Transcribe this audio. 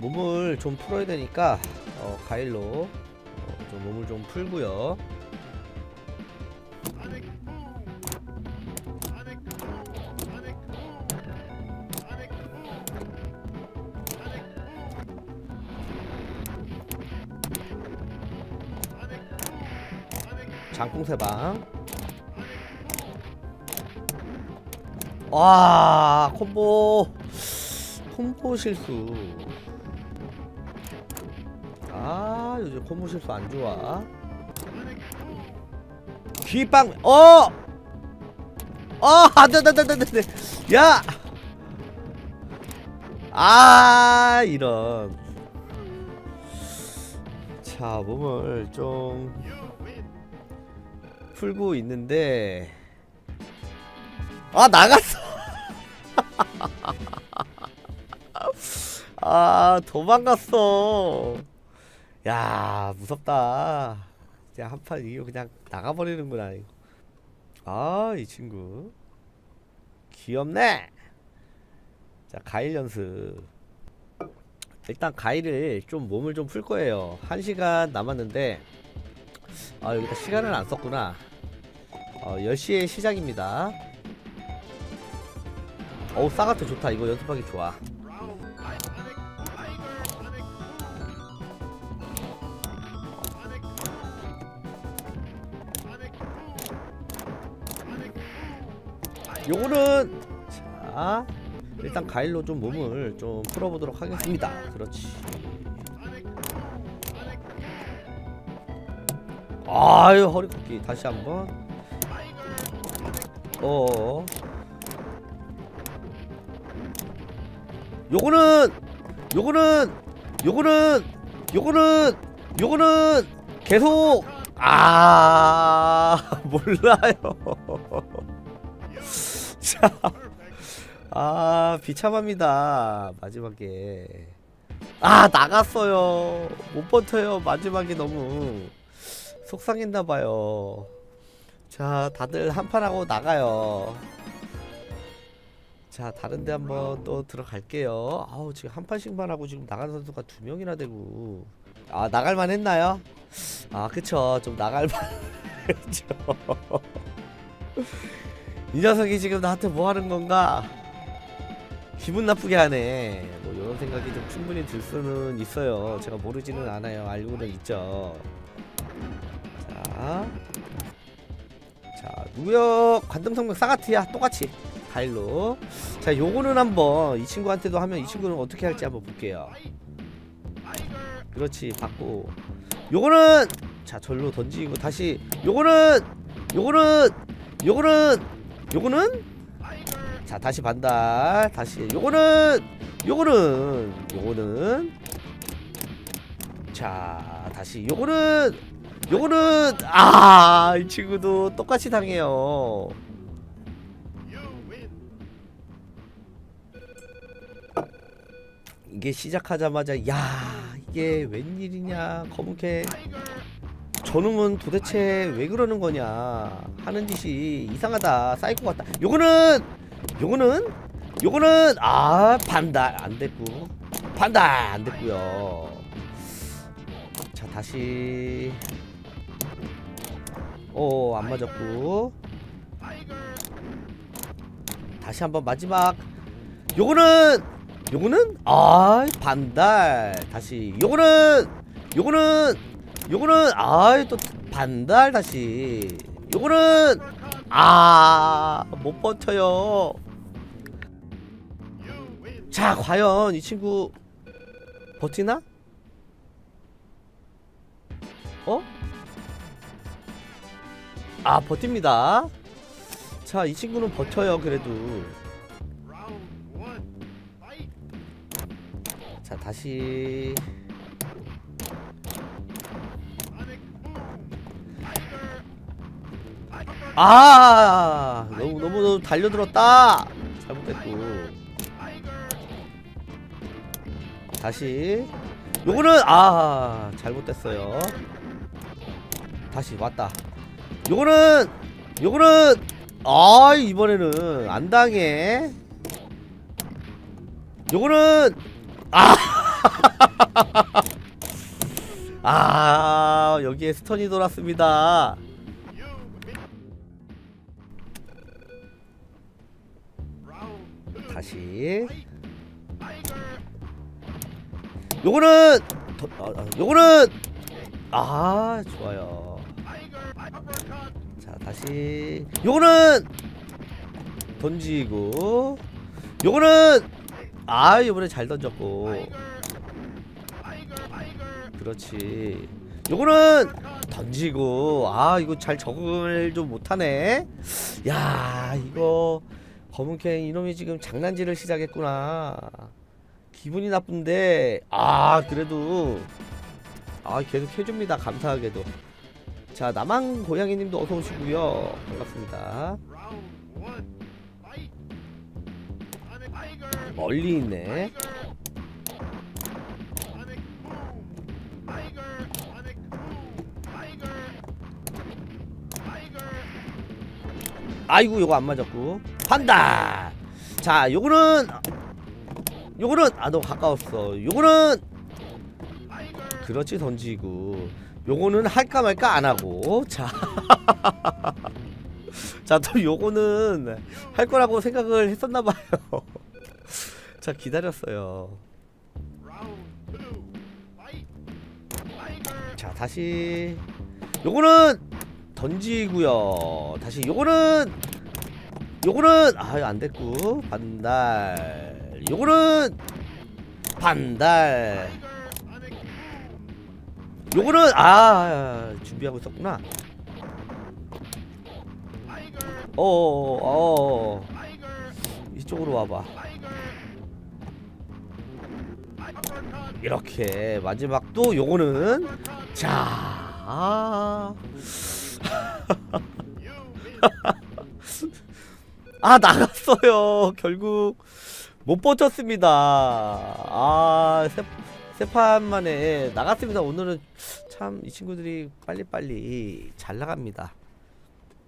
몸을 좀 풀어야 되니까 어, 가일로 어, 좀 몸을 좀 풀고요. 장풍 세방. 와 콤보 콤보 실수. 아 요즘 콤보 실수 안 좋아. 귀빵 어. 어 안돼 안돼 안돼 안돼 야. 아 이런. 자 몸을 좀 풀고 있는데 아 나갔어 아 도망갔어 야 무섭다. 그냥 한판 이거 그냥 나가버리는구나 이거. 아이 친구. 귀엽네. 자 가일 연습. 일단 가일을 좀 몸을 좀 풀 거예요. 한 시간 남았는데 아 여기다 시간을 안 썼구나. 어 10시에 시작입니다. 어우 사가트 좋다. 이거 연습하기 좋아 요거는 자 일단 가일로 좀 몸을 좀 풀어보도록 하겠습니다. 그렇지. 아유 허리 꺾기 다시 한번. 어. 요거는 요거는 요거는 요거는 요거는 계속. 아 몰라요 자, 아 비참합니다. 마지막에. 아 나갔어요. 못 버텨요. 마지막에 너무 속상했나봐요. 자 다들 한판 하고 나가요. 자 다른데 한번 또 들어갈게요. 아우 지금 한 판씩만 하고 지금 나가는 선수가 두 명이나 되고. 아 나갈만 했나요? 아 그쵸. 좀 나갈만 했죠 이 녀석이 지금 나한테 뭐 하는 건가? 기분 나쁘게 하네. 뭐 이런 생각이 좀 충분히 들 수는 있어요. 제가 모르지는 않아요. 알고는 있죠. 자, 자 무역 관등성명 사가트야? 똑같이. 가일로. 자 요거는 한번 이 친구한테도 하면 이 친구는 어떻게 할지 한번 볼게요. 그렇지 받고. 요거는 자 절로 던지고 다시. 요거는 요거는 요거는 요거는 자 다시 반달. 다시 요거는 요거는 요거는. 자 다시 요거는 요거는. 아 이 친구도 똑같이 당해요. 이게 시작하자마자 야 이게 웬일이냐 검은캐 저놈은 도대체 왜 그러는 거냐 하는 짓이 이상하다 사이코 같다. 요거는 요거는 요거는 아 반달 안 됐고 반달 안 됐고요. 자 다시. 어안 맞았고. 다시 한번 마지막. 요거는 요거는 아 반달. 다시. 요거는 요거는 요거는 아이 또 반달 다시. 요거는 아 못 버텨요. 자 과연 이 친구 버티나? 어? 아 버팁니다. 자 이 친구는 버텨요 그래도. 자 다시 아 너무 너무 너무 달려들었다. 잘못했고. 다시. 요거는 아 잘못됐어요. 다시 왔다. 요거는 요거는 아 이번에는 안 당해. 요거는 아. 아 여기에 스턴이 돌았습니다. 다시. 요거는 더, 아, 아, 요거는 아 좋아요. 자 다시. 요거는 던지고. 요거는 아 이번에 잘 던졌고. 그렇지. 요거는 던지고. 아 이거 잘 적응을 좀 못하네. 야 이거 검은캔 이놈이 지금 장난질을 시작했구나. 기분이 나쁜데 아 그래도. 아 계속 해줍니다 감사하게도. 자 남한 고양이님도 어서 오시고요. 반갑습니다. 멀리 있네. 아이고 요거 안 맞았고 판다 자 요거는 요거는 아 너무 가까웠어 요거는 그렇지 던지고 요거는 할까 말까 안 하고 자 자, 또 요거는 할 거라고 생각을 했었나 봐요. 자, 기다렸어요. 자, 다시 요거는 던지고요. 다시 요거는 요거는 아, 이거 안 됐고. 반달. 요거는 반달. 요거는 아, 준비하고 있었구나. 어어어 이쪽으로 와봐 이렇게 마지막 또 요거는 자 아, 아 나갔어요. 결국 못 버텼습니다. 아 세 세판 만에 나갔습니다. 오늘은 참 이 친구들이 빨리빨리 잘 나갑니다